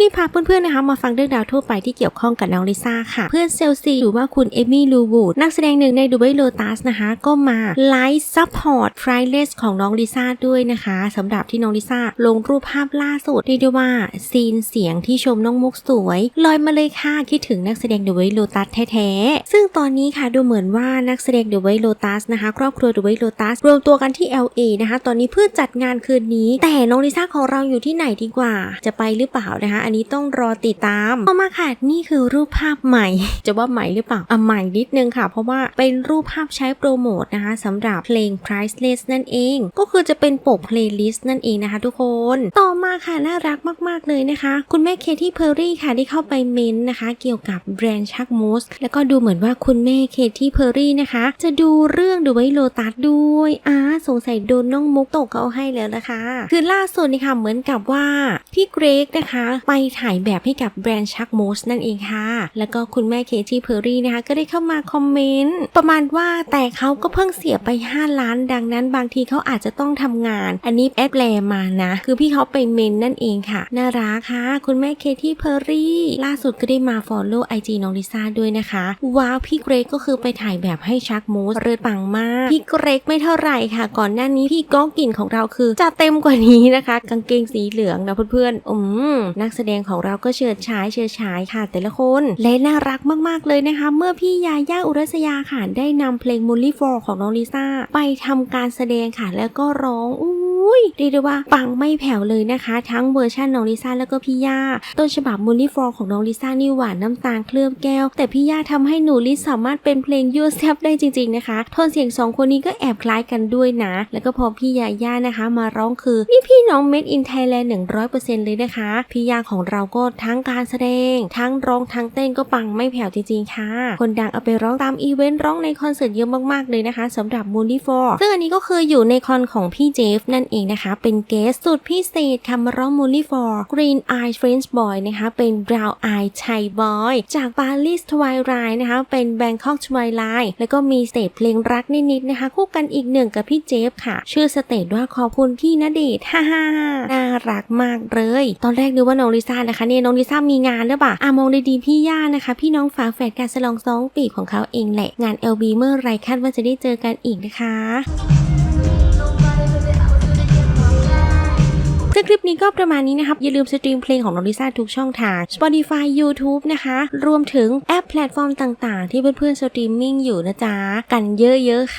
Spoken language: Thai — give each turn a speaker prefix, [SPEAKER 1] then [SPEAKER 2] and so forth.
[SPEAKER 1] นี้พาเพื่อนๆนะคะมาฟังเรื่องราวทั่วไปที่เกี่ยวข้องกับน้องลิซ่าค่ะ เพื่อนเซลซีหรือว่าคุณเอมี่ลูวูดนักแสดงหนึ่งในดูไบโลตัสนะคะ ก็มาไลฟ์ซัพพอร์ตไพรเลสของน้องลิซ่าด้วยนะคะสำหรับที่น้องลิซ่าลงรูปภาพล่าสุดเรียกได้ว่าซีนเสียงที่ชมน้องมุกสวย ลอยมาเลยค่ะคิดถึงนักแสดงดูไบโลตัสแท้ๆ ซึ่งตอนนี้ค่ะดูเหมือนว่านักแสดงดูไบโลตัสนะคะ ครอบครัวดูไบโลตัสรวมตัวกันที่ LA นะคะ ตอนนี้เพื่อจัดงานคืนนี้ แต่น้องลิซ่าของเราอยู่ที่ไหนดีกว่าจะไปหรือเปล่านะคะอันนี้ต้องรอติดตามต่อมาค่ะนี่คือรูปภาพใหม่ จะว่าใหม่หรือเปล่าอะใหม่นิดนึงค่ะ เพราะว่าเป็นรูปภาพใช้โปรโมทนะคะสำหรับเพลง Priceless นั่นเอง ก็คือจะเป็นปกเพลย์ลิสต์นั่นเองนะคะ ทุกคน ต่อมาค่ะน่ารักมากๆเลยนะคะ คุณแม่เคที่เพอร์รี่ค่ะได้เข้าไปเมนต์นะคะ เกี่ยวกับแบรนด์ชักมูสแล้วก็ดูเหมือนว่าคุณแม่เคที่เพอร์รี่นะคะ จะดูเรื่องดูไว้โลตัสด้วยอ่า สงสัยโดนน้องมุกตกเขาให้แล้วนะคะ คือล่าสุดนี่ค่ะเหมือนกับว่าพี่เกรกนะคะ ไปถ่ายแบบให้กับแบรนด์ชักโมสนั่นเองค่ะ แล้วก็คุณแม่เคที่เพอร์รี่นะคะ ก็ได้เข้ามาคอมเมนต์ประมาณว่าแต่เขาก็เพิ่งเสียไป 5 ล้านดังนั้น บางทีเขาอาจจะต้องทำงาน อันนี้แอปแลมานะ คือพี่เขาไปเมนนั่นเองค่ะ น่ารักค่ะ คุณแม่เคที่เพอร์รี่ ล่าสุดก็ได้มา follow IG น้องลิซ่าด้วยนะคะ ว้าวพี่เกรกก็คือไปถ่ายแบบให้ชักโมสเรือปังมาก พี่เกรกไม่เท่าไหร่ค่ะก่อนหน้านี้พี่ก้องกลิ่นของเราคือจะเต็มกว่านี้นะคะ กางเกงสีเหลืองนะเพื่อนๆ อืมนักแสดงของเราก็เฉิดฉายเฉิดฉายค่ะ แต่ละคนและน่ารักมากๆเลยนะคะ เมื่อพี่ยาย่าอุรัสยาค่ะได้นำเพลงมุลลี่ฟอร์ของน้องลิซ่าไปทำการแสดงค่ะแล้วก็ร้องอู้ ยเรียกได้ว่าปังไม่แผ่วเลยนะคะ ทั้งเวอร์ชันน้องลิซ่าแล้วก็พี่ย่าต้นฉบับ m o l l y f o r ของน้องลิซ่านี่หวานน้ำตาลเคลือบแก้ว แต่พี่ย่าทำให้หนูลิสามารถเป็นเพลงยั่วแซบได้จริง ๆนะคะโทนเสียงสองคนนี้ก็แอบคล้ายกันด้วยนะ แล้วก็พอพี่ยาย่านะคะ มาร้องคือนี่พี่น้อง Made in Thailand 100%เลยนะคะ พี่ยาของเราก็ทั้งการแสดง ทั้งร้องทั้งเต้นก็ปังไม่แผ่วจริงๆค่ะ คนดังเอาไปร้องตามอีเวนต์ร้องในคอนเสิร์ตเยอะมากๆเลยนะคะสำหรับ m o o n y f o r ซึ่งอันนี้ก็คืออยู่ในคอนของพี่เจฟนั่นเองนะคะ เป็นเกสสุดพิเศษค่ะมาร้อง m o o n y f o r Green Eye French Boy นะคะ เป็น Brown Eye Thai Boy จาก Paris Twilight นะคะ เป็น Bangkok Twilight แล้วก็มีสเตจเพลงรักนิดๆนะคะ คู่กันอีกหนึ่งกับพี่เจฟค่ะ ชื่อสเตจว่าขอบคุณพี่ณเดชฮ่าฮ่าน่ารักมากเลย ตอนแรกนึกว่าน้องลิซ่านะคะเนี่ยน้องลิซ่ามีงานหรือเปล่าอะมองดีๆพี่ย่านะคะ พี่น้องฝาแฝดการสลองสองปีของเขาเองแหละงาน LB เมื่อไรคาดว่าจะได้เจอกันอีกนะคะ คลิปนี้ก็ประมาณนี้นะครับ อย่าลืมสตรีมเพลงของน้องลิซ่าทุกช่องทาง Spotify YouTube นะคะ รวมถึงแอปแพลตฟอร์มต่างๆ ที่เพื่อนๆสตรีมมิ่งอยู่นะจ๊ะ กันเยอะๆค่ะ